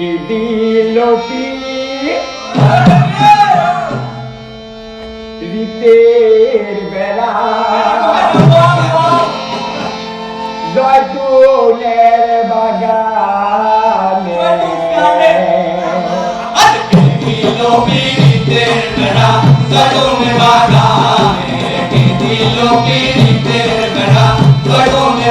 কি দিল রীতের বেলা জয়তুলের বাগানে রীতের বেলা। জয়তুলের বাগানে। দিল রীতের বেলা জয়তুলের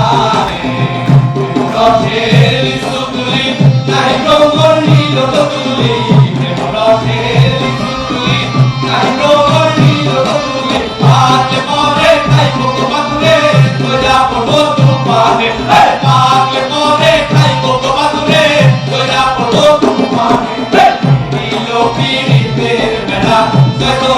Bye.